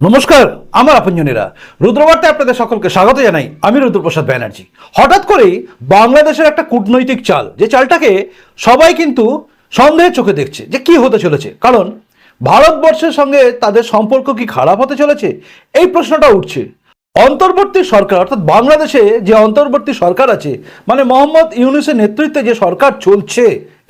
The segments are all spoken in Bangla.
নমস্কার, আমার আপনজনেরা। রুদ্রবার্তায় আপনাদের সকলকে স্বাগত জানাই। আমি রুদ্রপ্রসাদ ব্যানার্জি। হঠাৎ করেই বাংলাদেশের একটা কূটনৈতিক চাল, যে চালটাকে সবাই কিন্তু সন্দেহের চোখে দেখছে যে কি হতে চলেছে। কারণ ভারতবর্ষের সঙ্গে তাদের সম্পর্ক কি খারাপ হতে চলেছে? এই প্রশ্নটা উঠছে। অন্তর্বর্তী সরকার, অর্থাৎ বাংলাদেশে যে অন্তর্বর্তী সরকার আছে মানে মোহাম্মদ ইউনুসের নেতৃত্বে যে সরকার চলছে,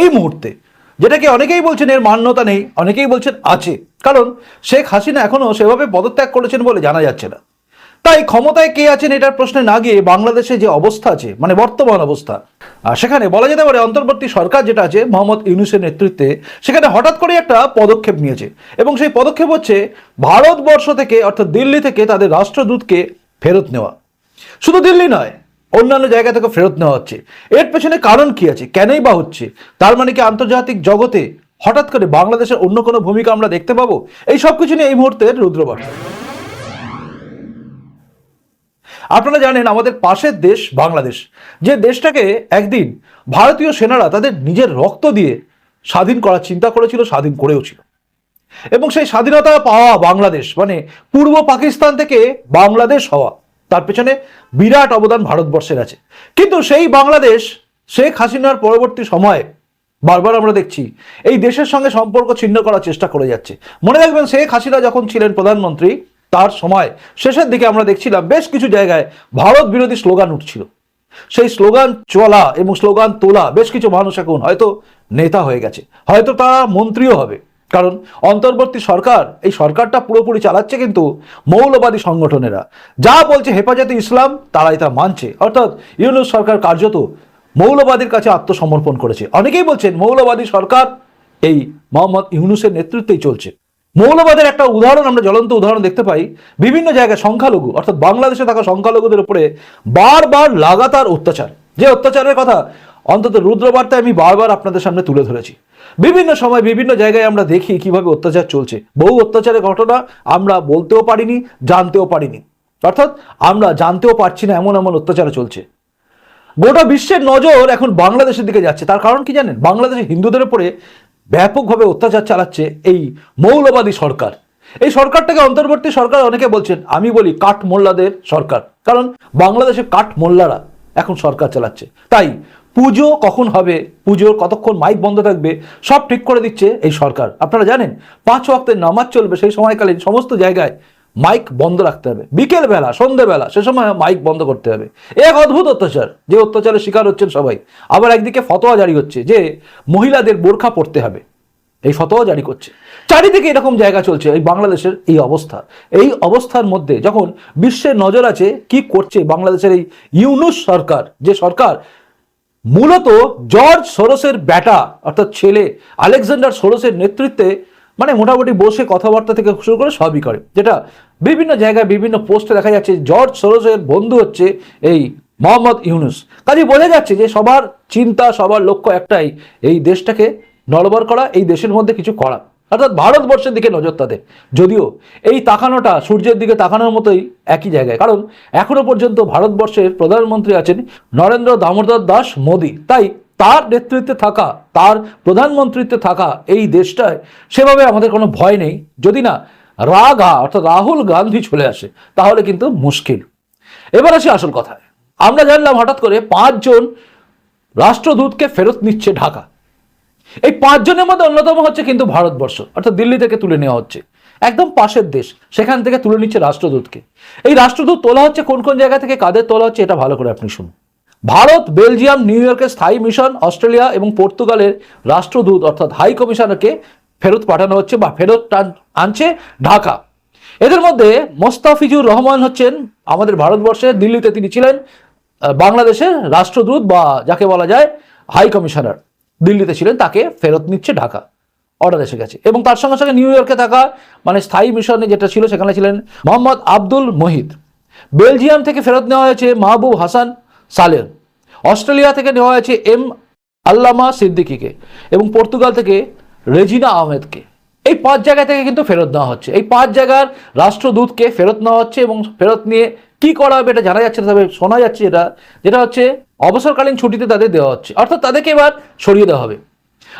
এই মুহূর্তে, যেটাকে অনেকেই বলছেন এর মান্যতা নেই, অনেকেই বলছেন আছে কারণ শেখ হাসিনা এখনও সেভাবে পদত্যাগ করেছেন বলে জানা যাচ্ছে না। তাই ক্ষমতায় কে আছেন এটার প্রশ্নে না গিয়ে বাংলাদেশে যে অবস্থা আছে মানে বর্তমান অবস্থা, আর সেখানে বলা যেতে পারে অন্তর্বর্তী সরকার যেটা আছে, মোহাম্মদ ইউনুসের নেতৃত্বে, সেখানে হঠাৎ করে একটা পদক্ষেপ নিয়েছে এবং সেই পদক্ষেপ হচ্ছে ভারতবর্ষ থেকে, অর্থাৎ দিল্লি থেকে তাদের রাষ্ট্রদূতকে ফেরত নেওয়া। শুধু দিল্লি নয়, অন্যান্য জায়গা থেকে ফেরত নেওয়া হচ্ছে। এর পেছনে কারণ কি আছে, কেনই বা হচ্ছে? তার মানে কি আন্তর্জাতিক জগতে হঠাৎ করে বাংলাদেশের অন্য কোনো ভূমিকা আমরা দেখতে পাবো? এই সব কিছু নিয়ে এই মুহূর্তে রুদ্রবার্তা আপনারা জানেন, আমাদের পাশের দেশ বাংলাদেশ। যে দেশটাকে একদিন ভারতীয় সেনারা তাদের নিজের রক্ত দিয়ে স্বাধীন করার চিন্তা করেছিল, স্বাধীন করেও ছিল। এবং সেই স্বাধীনতা পাওয়া বাংলাদেশ মানে পূর্ব পাকিস্তান থেকে বাংলাদেশ হওয়া, তার পেছনে বিরাট অবদান ভারতবর্ষের আছে। কিন্তু সেই বাংলাদেশ, শেখ হাসিনার পরবর্তী সময়ে বারবার আমরা দেখছি, এই দেশের সঙ্গে সম্পর্ক ছিন্ন করার চেষ্টা করে যাচ্ছে। মনে রাখবেন, শেখ হাসিনা যখন ছিলেন প্রধানমন্ত্রী, তার সময় শেষের দিকে আমরা দেখছিলাম, বেশ কিছু জায়গায় ভারত বিরোধী স্লোগান উঠছিল। সেই স্লোগান চলা এবং স্লোগান তোলা বেশ কিছু মানুষ এখন হয়তো নেতা হয়ে গেছে। হয়তো তারা মন্ত্রীও হবে। কারণ অন্তর্বর্তী সরকার, এই সরকারটা পুরোপুরি চালাচ্ছে কিন্তু মৌলবাদী সংগঠনেরা। যা বলছে হেফাজতে ইসলাম, তারাই তা মানছে। অর্থাৎ ইউনুস সরকার কার্যত মৌলবাদীর কাছে আত্মসমর্পণ করেছে। অনেকেই বলছেন মৌলবাদী সরকার এই মোহাম্মদ ইউনুসের নেতৃত্বেই চলছে। মৌলবাদের একটা উদাহরণ আমরা জ্বলন্ত উদাহরণ দেখতে পাই। বিভিন্ন জায়গায় সংখ্যালঘু, অর্থাৎ বাংলাদেশে থাকা সংখ্যালঘুদের উপরে বারবার লাগাতার অত্যাচার। যে অত্যাচারের কথা অন্তত রুদ্রবার্তায় আমি বারবার আপনাদের সামনে তুলে ধরেছি। বিভিন্ন সময় বিভিন্ন জায়গায় আমরা দেখি কীভাবে অত্যাচার চলছে। বহু অত্যাচারের ঘটনা আমরা বলতেও পারিনি, জানতেও পারিনি। অর্থাৎ আমরা জানতেও পারছি না এমন এমন অত্যাচার চলছে। গোটা বিশ্বের নজর এখন বাংলাদেশের দিকে যাচ্ছে। তার কারণ কি জানেন? বাংলাদেশে হিন্দুদের উপরে ব্যাপকভাবে অত্যাচার চালাচ্ছে এই মৌলবাদী সরকার। এই সরকারটাকে অন্তর্বর্তী সরকার অনেকে বলছেন, আমি বলি কাঠ মোল্লাদের সরকার। কারণ বাংলাদেশে কাঠ মোল্লারা এখন সরকার চালাচ্ছে। তাই পুজো কখন হবে পুজোর কতক্ষণ মাইক বন্ধ থাকবে, সব ঠিক করে দিচ্ছে এই সরকার। আপনারা জানেন, পাঁচ ওয়াক্তের নামাজ চলবে, সেই সময়কালীন সমস্ত জায়গায় মাইক বন্ধ রাখতে হবে। বিকেল বেলা সন্ধেবেলা, সে সময় মাইক বন্ধ করতে হবে। এক অদ্ভুত অত্যাচার, যে অত্যাচারের শিকার হচ্ছেন সবাই। আবার একদিকে ফতোয়া জারি হচ্ছে যে মহিলাদের বোরখা পড়তে হবে। এই ফতোয়া জারি করছে। চারিদিকে এরকম জায়গা চলছে, এই বাংলাদেশের এই অবস্থা। এই অবস্থার মধ্যে যখন বিশ্বের নজর আছে কি করছে বাংলাদেশের এই ইউনুস সরকার, যে সরকার মূলত জর্জ সোরসের ব্যাটা, অর্থাৎ ছেলে আলেকজান্ডার সোরসের নেতৃত্বে মানে মোটামুটি বসে কথাবার্তা থেকে শুরু করে সবই করে। যেটা বিভিন্ন জায়গায় বিভিন্ন পোস্টে দেখা যাচ্ছে, জর্জ সোরসের বন্ধু হচ্ছে এই মোহাম্মদ ইউনুস। কাজে বোঝা যাচ্ছে যে সবার চিন্তা, সবার লক্ষ্য একটাই, এই দেশটাকে নড়বড় করা, এই দেশের মধ্যে কিছু করা। অর্থাৎ ভারতবর্ষের দিকে নজর তাদের। যদিও এই তাকানোটা সূর্যের দিকে তাকানোর মতোই একই জায়গায়। কারণ এখনও পর্যন্ত ভারতবর্ষের প্রধানমন্ত্রী আছেন নরেন্দ্র দামোদর দাস মোদী। তাই তার নেতৃত্বে থাকা, তার প্রধানমন্ত্রীত্বে থাকা এই দেশটায় সেভাবে আমাদের কোনো ভয় নেই। যদি না রাগা অর্থাৎ রাহুল গান্ধী চলে আসে, তাহলে কিন্তু মুশকিল। এবার আসি আসল কথায়। আমরা জানলাম হঠাৎ করে পাঁচজন রাষ্ট্রদূতকে ফেরত নিচ্ছে ঢাকা। এই পাঁচজনের মধ্যে অন্যতম হচ্ছে কিন্তু ভারতবর্ষ, অর্থাৎ দিল্লি থেকে তুলে নেওয়া হচ্ছে। একদম পাশের দেশ, সেখান থেকে তুলে নিচ্ছে রাষ্ট্রদূতকে। এই রাষ্ট্রদূত তোলা হচ্ছে কোন কোন জায়গা থেকে, কাদের তোলা হচ্ছে, এটা ভালো করে আপনি শুনুন। ভারত, বেলজিয়াম, নিউ ইয়র্কের স্থায়ী মিশন, অস্ট্রেলিয়া এবং পর্তুগালের রাষ্ট্রদূত অর্থাৎ হাই কমিশনারকে ফেরত পাঠানো হচ্ছে বা ফেরত আনছে ঢাকা। এদের মধ্যে মোস্তাফিজুর রহমান হচ্ছেন আমাদের ভারতবর্ষে, দিল্লিতে তিনি ছিলেন বাংলাদেশের রাষ্ট্রদূত বা যাকে বলা যায় হাই কমিশনার। দিল্লিতে ছিলেন, তাকে ফেরত নিচ্ছে ঢাকা। অর্ডার এসে গেছে। এবং তার সঙ্গে সঙ্গে নিউ ইয়র্কে থাকা মানে স্থায়ী মিশনে যেটা ছিল, সেখানে ছিলেন মোহাম্মদ আব্দুল মহিদ। বেলজিয়াম থেকে ফেরত নেওয়া হয়েছে মাহবুব হাসান সালের অস্ট্রেলিয়া থেকে নেওয়া হয়েছে এম আল্লামা সিদ্দিকিকে এবং পর্তুগাল থেকে রেজিনা আহমেদকে। এই পাঁচ জায়গা থেকে কিন্তু ফেরত নেওয়া হচ্ছে। এই পাঁচ জায়গার রাষ্ট্রদূতকে ফেরত নেওয়া হচ্ছে এবং ফেরত নিয়ে কি করা হবে এটা জানা যাচ্ছে না, তবে শোনা যাচ্ছে এটা যেটা হচ্ছে অবসরকালীন ছুটিতে তাদের দেওয়া হচ্ছে। অর্থাৎ তাদেরকে এবার সরিয়ে দেওয়া হবে।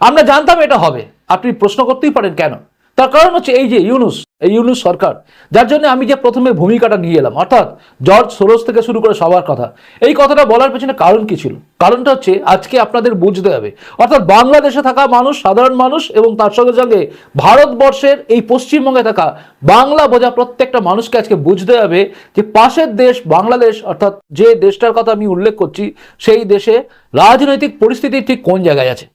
আমরা জানতাম এটা হবে। আপনি প্রশ্ন করতেই পারেন কেন? তার কারণ হচ্ছে এই যে ইউনুস, এই ইউনুস সরকার, যার জন্য আমি যে প্রথমে ভূমিকাটা নিয়ে এলাম, অর্থাৎ জর্জ সোরস থেকে শুরু করে সবার কথা, এই কথাটা বলার পেছনে কারণ কি ছিল? কারণটা হচ্ছে আজকে আপনাদের বুঝতে হবে। অর্থাৎ বাংলাদেশে থাকা মানুষ, সাধারণ মানুষ এবং তার সঙ্গে সঙ্গে ভারতবর্ষের এই পশ্চিমবঙ্গে থাকা বাংলা বোঝা প্রত্যেকটা মানুষকে আজকে বুঝতে হবে যে পাশের দেশ বাংলাদেশ, অর্থাৎ যে দেশটার কথা আমি উল্লেখ করছি, সেই দেশে রাজনৈতিক পরিস্থিতি ঠিক কোন জায়গায় আছে?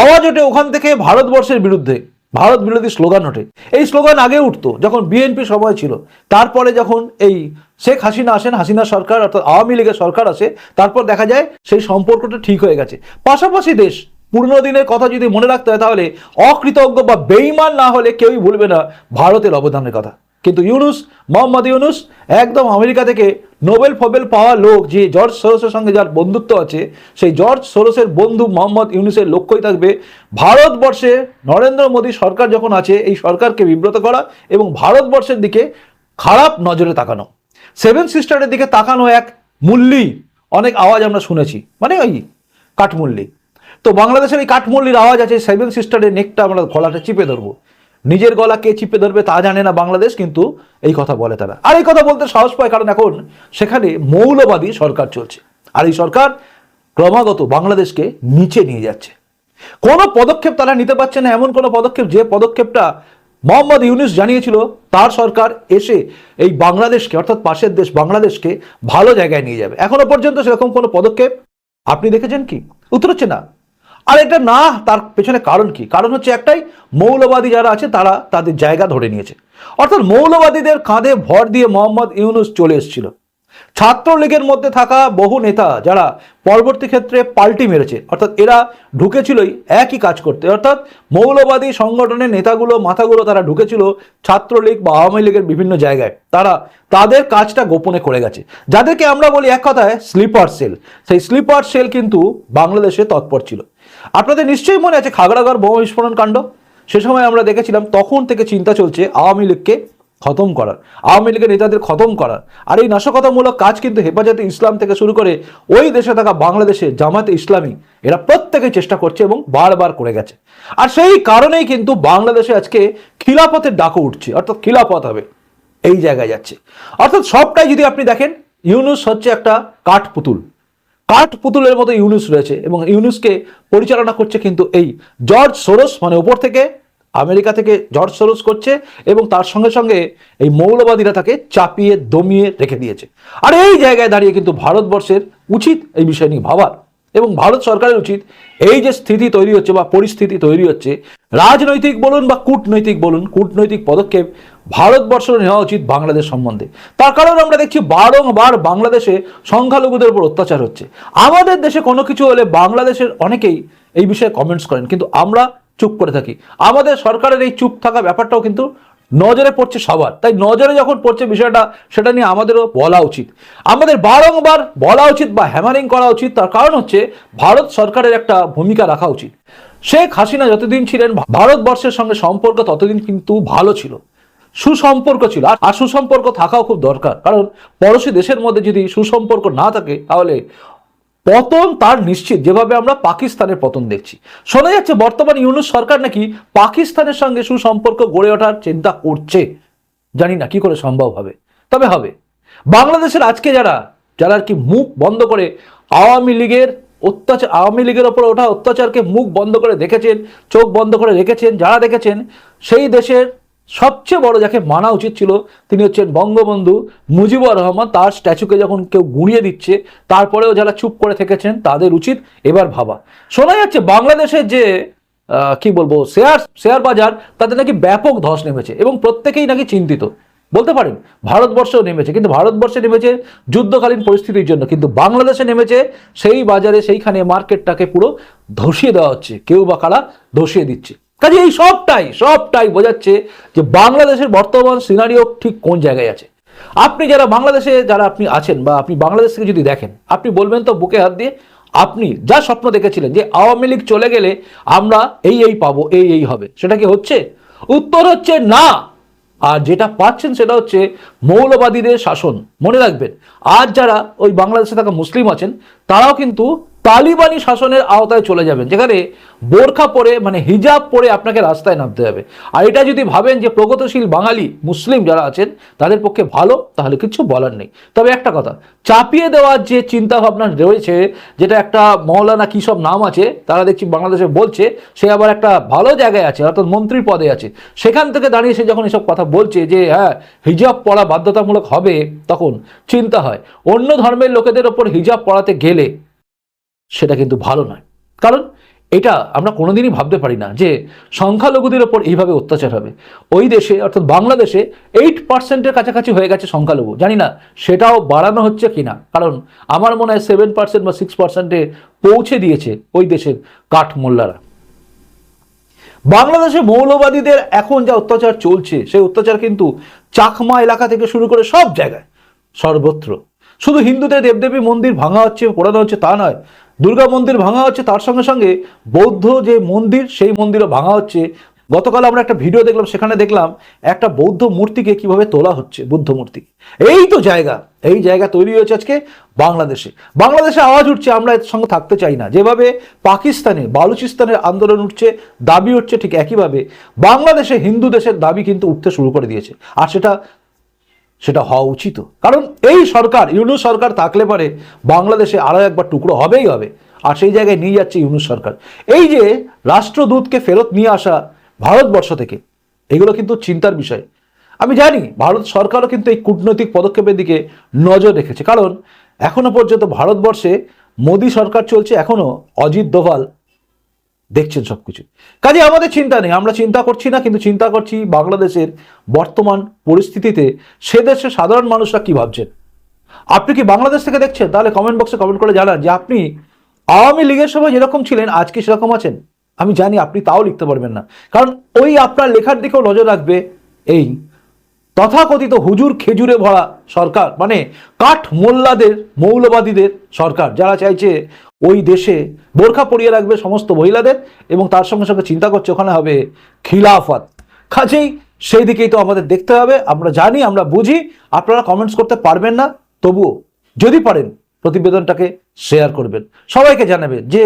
আওয়াজ ওঠে ওখান থেকে ভারতবর্ষের বিরুদ্ধে। ভারত বিরোধী স্লোগান ওঠে। এই স্লোগান আগে উঠতো, যখন বিএনপি সময় ছিল। তারপরে যখন এই শেখ হাসিনা আসেন, হাসিনা সরকার, অর্থাৎ আওয়ামী লীগের সরকার আসে, তারপর দেখা যায় সেই সম্পর্কটা ঠিক হয়ে গেছে। পাশাপাশি দেশ, পুরনো দিনের কথা যদি মনে রাখতে হয় তাহলে অকৃতজ্ঞ বা বেইমান না হলে কেউই ভুলবে না ভারতের অবদানের কথা। কিন্তু ইউনুস, মোহাম্মদ ইউনুস একদম আমেরিকা থেকে নোবেল ফোবেল পাওয়া লোক, যে জর্জ সোরসের সঙ্গে যার বন্ধুত্ব আছে, সেই জর্জ সোরসের বন্ধু মোহাম্মদ ইউনুসের লক্ষ্যই থাকবে ভারতবর্ষে নরেন্দ্র মোদী সরকার যখন আছে, এই সরকারকে বিব্রত করা এবং ভারতবর্ষের দিকে খারাপ নজরে তাকানো। সেভেন সিস্টারের দিকে তাকানো এক মূল্যি অনেক আওয়াজ আমরা শুনেছি মানে ওই কাঠমূল্যি তো বাংলাদেশের এই কাঠমল্লির আওয়াজ আছে, সেভেন সিস্টারের নেকটা আমরা গলাটা চিপে ধরবো। নিজের গলা কে চিপে ধরবে তা জানে না বাংলাদেশ, কিন্তু এই কথা বলে তারা। আর এই কথা বলতে সাহস পায়, কারণ এখন সেখানে মৌলবাদী সরকার চলছে। আর এই সরকার ক্রমাগত বাংলাদেশকে নিচে নিয়ে যাচ্ছে। কোনো পদক্ষেপ তারা নিতে পারছে না, এমন কোনো পদক্ষেপ যে পদক্ষেপটা মোহাম্মদ ইউনুস জানিয়েছিল, তার সরকার এসে এই বাংলাদেশকে, অর্থাৎ পাশের দেশ বাংলাদেশকে ভালো জায়গায় নিয়ে যাবে। এখনও পর্যন্ত সেরকম কোনো পদক্ষেপ। আপনি দেখেছেন কি? উত্তর হচ্ছে না। আর এটা না, তার পেছনে কারণ কি? কারণ হচ্ছে একটাই, মৌলবাদী যারা আছে, তারা তাদের জায়গা ধরে নিয়েছে। অর্থাৎ মৌলবাদীদের কাঁধে ভর দিয়ে মোহাম্মদ ইউনুস চলে এসেছিল। ছাত্রলীগের মধ্যে থাকা বহু নেতা যারা পরবর্তী ক্ষেত্রে পাল্টি মেরেছে, অর্থাৎ এরা ঢুকেছিলই একই কাজ করতে। অর্থাৎ মৌলবাদী সংগঠনের নেতাগুলো, মাথাগুলো তারা ঢুকেছিল ছাত্রলীগ বা আওয়ামী লীগের বিভিন্ন জায়গায়। তারা তাদের কাজটা গোপনে করে গেছে। যাদেরকে আমরা বলি এক কথায় স্লিপার সেল সেই স্লিপার সেল কিন্তু বাংলাদেশে তৎপর ছিল। আপনাদের নিশ্চয়ই মনে আছে খাগড়াগড় বোমা বিস্ফোরণ কাণ্ড? সে সময় আমরা দেখেছিলাম তখন থেকে চিন্তা চলছে আওয়ামী লীগকে খতম করার, আওয়ামী লীগের নেতাদের খতম করার। আর এই নাশকতামূলক কাজ কিন্তু হেফাজতে ইসলাম থেকে শুরু করে ওই দেশে থাকা বাংলাদেশে জামাতে ইসলামী, এরা প্রত্যেকে চেষ্টা করছে এবং বারবার করে গেছে। আর সেই কারণেই কিন্তু বাংলাদেশে আজকে খিলাপথের ডাকও উঠছে, অর্থাৎ খিলাপথ হবে, এই জায়গায় যাচ্ছে। অর্থাৎ সবটাই যদি আপনি দেখেন, ইউনুস হচ্ছে একটা কাঠ পুতুল কাঠ পুতুলের মতো ইউনুস রয়েছে এবং ইউনুসকে পরিচালনা করছে কিন্তু এই জর্জ সোরস মানে উপর থেকে আমেরিকা থেকে জর্জ সোরস করছে এবং তার সঙ্গে সঙ্গে এই মৌলবাদীরা তাকে চাপিয়ে দমিয়ে রেখে দিয়েছে। আর এই জায়গায় দাঁড়িয়ে কিন্তু ভারতবর্ষের উচিত এই বিষয় নিয়ে ভাবার। এবং ভারত সরকারের উচিত এই যে স্থিতি তৈরি হচ্ছে বা পরিস্থিতি তৈরি হচ্ছে, রাজনৈতিক বলুন বা কূটনৈতিক বলুন, কূটনৈতিক পদক্ষেপ ভারতবর্ষ নেওয়া উচিত বাংলাদেশ সম্বন্ধে। তার কারণ আমরা দেখছি বারংবার বাংলাদেশে সংখ্যালঘুদের উপর অত্যাচার হচ্ছে। আমাদের দেশে কোনো কিছু হলে বাংলাদেশের অনেকেই এই বিষয়ে কমেন্টস করেন, কিন্তু আমরা চুপ করে থাকি। আমাদের সরকারের এই চুপ থাকা ব্যাপারটাও কিন্তু নজরে পড়ছে সবার। তাই নজরে যখন পড়ছে বিষয়টা, সেটা নিয়ে আমাদেরও বলা উচিত। আমাদের বারংবার বলা উচিত বা হ্যামারিং করা উচিত, তার কারণ হচ্ছে ভারত সরকারের একটা ভূমিকা রাখা উচিত। শেখ হাসিনা যতদিন ছিলেন, ভারতবর্ষের সঙ্গে সম্পর্ক ততদিন কিন্তু ভালো ছিল। সুসম্পর্ক ছিল। আর- সুসম্পর্ক থাকাও খুব দরকার। কারণ পড়োশী দেশের মধ্যে যদি সুসম্পর্ক না থাকে, তাহলে পতন তার নিশ্চিত, যেভাবে আমরা পাকিস্তানের পতন দেখছি। শোনা যাচ্ছে বর্তমান ইউনুস সরকার নাকি পাকিস্তানের সঙ্গে সুসম্পর্ক গড়ে ওঠার চিন্তা করছে। জানি না কি করে সম্ভব হবে। তবে হবে। বাংলাদেশের আজকে যারা যারা আর কি মুখ বন্ধ করে আওয়ামী লীগের অত্যাচার, আওয়ামী লীগের ওপর ওঠা অত্যাচারকে মুখ বন্ধ করে দেখেছেন, চোখ বন্ধ করে রেখেছেন, যারা দেখেছেন, সেই দেশের সবচেয়ে বড় যাকে মানা উচিত ছিল, তিনি হচ্ছেন বঙ্গবন্ধু মুজিবুর রহমান। তার স্ট্যাচুকে যখন কেউ গুঁড়িয়ে দিচ্ছে, তারপরেও যারা চুপ করে থেকেছেন, তাদের উচিত এবার ভাবা। শোনা যাচ্ছে বাংলাদেশের যে কি বলব, শেয়ার শেয়ার বাজার, তাতে নাকি ব্যাপক ধস নেমেছে এবং প্রত্যেকেই নাকি চিন্তিত। বলতে পারেন, ভারতবর্ষেও নেমেছে, কিন্তু ভারতবর্ষে নেমেছে যুদ্ধকালীন পরিস্থিতির জন্য, কিন্তু বাংলাদেশে নেমেছে সেই বাজারে সেইখানে মার্কেটটাকে পুরো ধসিয়ে দেওয়া হচ্ছে। কেউ বা কারা ধসিয়ে দিচ্ছে। কাজে এই সবটাই সবটাই বোঝাচ্ছে যে বাংলাদেশের বর্তমান সিনারিও ঠিক কোন জায়গায় আছে। আপনি যারা বাংলাদেশে যারা আপনি আছেন বা আপনি বাংলাদেশ থেকে যদি দেখেন, আপনি বলবেন তো বুকে হাত দিয়ে, আপনি যা স্বপ্ন দেখেছিলেন যে আওয়ামী লীগ চলে গেলে আমরা এই এই পাবো, এই এই হবে, সেটা কি হচ্ছে? উত্তর হচ্ছে না। আর যেটা পাচ্ছেন সেটা হচ্ছে মৌলবাদীদের শাসন। মনে রাখবেন আজ যারা ওই বাংলাদেশে থাকা মুসলিম আছেন, তারাও কিন্তু তালিবানি শাসনের আওতায় চলে যাবেন, যেখানে বোরখা পরে মানে হিজাব পরে আপনাকে রাস্তায় নামতে হবে। আর এটা যদি ভাবেন যে প্রগতিশীল বাঙালি, মুসলিম যারা আছেন, তাদের পক্ষে ভালো, তাহলে কিছু বলার নেই। তবে একটা কথা, চাপিয়ে দেওয়ার যে চিন্তা ভাবনা রয়েছে, যেটা একটা মৌলানা কী সব নাম আছে, তারা দেখছি বাংলাদেশে বলছে, সে আবার একটা ভালো জায়গায় আছে, অর্থাৎ মন্ত্রীর পদে আছে। সেখান থেকে দাঁড়িয়ে সে যখন এসব কথা বলছে যে হ্যাঁ হিজাব পড়া বাধ্যতামূলক হবে, তখন চিন্তা হয়। অন্য ধর্মের লোকেদের ওপর হিজাব পড়াতে গেলে সেটা কিন্তু ভালো নয়। কারণ এটা আমরা কোনোদিনই ভাবতে পারি না যে সংখ্যালঘুদের ওপর এইভাবে অত্যাচার হবে। ওই দেশে অর্থাৎ বাংলাদেশে এইট পার্সেন্টের কাছাকাছি হয়ে গেছে সংখ্যালঘু। জানি না সেটাও বাড়ানো হচ্ছে কিনা। কারণ আমার মনে হয় সেভেন পার্সেন্ট বা সিক্স পার্সেন্টে পৌঁছে দিয়েছে ওই দেশের কাঠমোল্লারা। বাংলাদেশে মৌলবাদীদের এখন যা অত্যাচার চলছে, সেই অত্যাচার কিন্তু চাকমা এলাকা থেকে শুরু করে সব জায়গায়। সর্বত্র। শুধু হিন্দুদের দেবদেবী মন্দির ভাঙা হচ্ছে, পোড়ানো হচ্ছে তা নয়। দুর্গা মন্দির ভাঙা হচ্ছে, তার সঙ্গে সঙ্গে বৌদ্ধ যে মন্দির, সেই মন্দিরও ভাঙা হচ্ছে। গতকাল আমরা একটা ভিডিও দেখলাম, সেখানে দেখলাম একটা বৌদ্ধ মূর্তিকে কীভাবে তোলা হচ্ছে, বুদ্ধ মূর্তি। এই তো জায়গা, এই জায়গা তৈরি হয়েছে আজকে বাংলাদেশে। বাংলাদেশে আওয়াজ উঠছে, আমরা এর সঙ্গে থাকতে চাই না। যেভাবে পাকিস্তানে, বালুচিস্তানের আন্দোলন উঠছে, দাবি উঠছে ঠিক একইভাবে। বাংলাদেশে হিন্দু দেশের দাবি কিন্তু উঠতে শুরু করে দিয়েছে। আর সেটা সেটা হওয়া উচিত। কারণ এই সরকার, ইউনুস সরকার থাকলে পরে বাংলাদেশে আরও একবার টুকরো হবেই হবে। আর সেই জায়গায় নিয়ে যাচ্ছে ইউনুস সরকার। এই যে রাষ্ট্রদূতকে ফেরত নিয়ে আসা ভারতবর্ষ থেকে, এগুলো কিন্তু চিন্তার বিষয়। আমি জানি ভারত সরকারও কিন্তু এই কূটনৈতিক পদক্ষেপের দিকে নজর রেখেছে। কারণ এখনও পর্যন্ত ভারতবর্ষে মোদী সরকার চলছে এখনও অজিত দোভাল দেখছেন সব কিছু কাজে আমাদের চিন্তা নেই, আমরা চিন্তা করছি না, কিন্তু চিন্তা করছি বাংলাদেশের বর্তমান পরিস্থিতিতে সে দেশের সাধারণ মানুষরা কি ভাবছেন? আপনি কি বাংলাদেশ থেকে দেখছেন? তাহলে কমেন্ট বক্সে কমেন্ট করে জানান যে আপনি আওয়ামী লীগের সময় যেরকম ছিলেন, আজকে সেরকম আছেন? আমি জানি আপনি তাও লিখতে পারবেন না। কারণ ওই আপনার লেখার দিকেও নজর রাখবে এই তথাকথিত হুজুর খেজুরে ভরা সরকার মানে কাঠ মোল্লাদের, মৌলবাদীদের সরকার, যারা চাইছে ওই দেশে বোরখা পরিয়ে রাখবে সমস্ত মহিলাদের এবং তার সঙ্গে সঙ্গে চিন্তা করছে ওখানে হবে খিলাফত। কাজেই সেই দিকেই তো আমাদের দেখতে হবে, আমরা জানি, আমরা বুঝি, আপনারা কমেন্টস করতে পারবেন না, তবুও যদি পারেন প্রতিবেদনটাকে শেয়ার করবেন। সবাইকে জানাবেন যে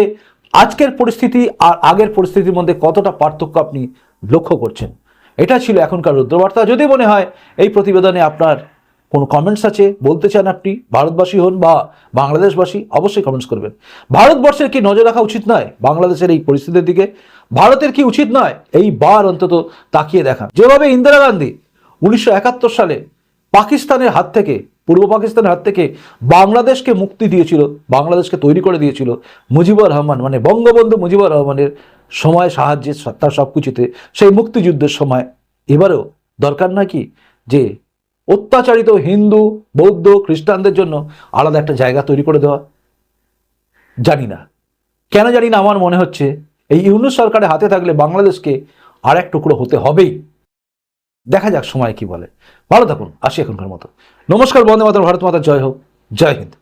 আজকের পরিস্থিতি আর আগের পরিস্থিতির মধ্যে কতটা পার্থক্য আপনি লক্ষ্য করছেন। এটা ছিল এখনকার রুদ্রবার্তা। যদি মনে হয় এই প্রতিবেদনে আপনার কোনো কমেন্টস আছে, বলতে চান আপনি, ভারতবাসী হন বা বাংলাদেশবাসী, অবশ্যই কমেন্টস করবেন। ভারতবর্ষের কি নজর রাখা উচিত নয় বাংলাদেশের এই পরিস্থিতির দিকে? ভারতের কি উচিত নয়? এই বার অন্তত তাকিয়ে দেখা। যেভাবে ইন্দিরা গান্ধী উনিশশো একাত্তর সালে পাকিস্তানের হাত থেকে, পূর্ব পাকিস্তানের হাত থেকে বাংলাদেশকে মুক্তি দিয়েছিল, বাংলাদেশকে তৈরি করে দিয়েছিল, মুজিবুর রহমান মানে বঙ্গবন্ধু মুজিবুর রহমানের সময়, সাহায্যে তার সব কিছুতে সেই মুক্তিযুদ্ধের সময়। এবারেও দরকার নাকি যে অত্যাচারিত হিন্দু, বৌদ্ধ, খ্রিস্টানদের জন্য আলাদা একটা জায়গা তৈরি করে দেওয়া? জানি না। কেন জানি না আমার মনে হচ্ছে এই ইউনুস সরকারের হাতে থাকলে বাংলাদেশকে আর এক টুকরো হতে হবেই। দেখা যাক সময় কি বলে। ভালো থাকুন, আসি এখনকার মতো। নমস্কার, বন্দে মাতার ভারত মাতার জয় হোক। জয় হিন্দ।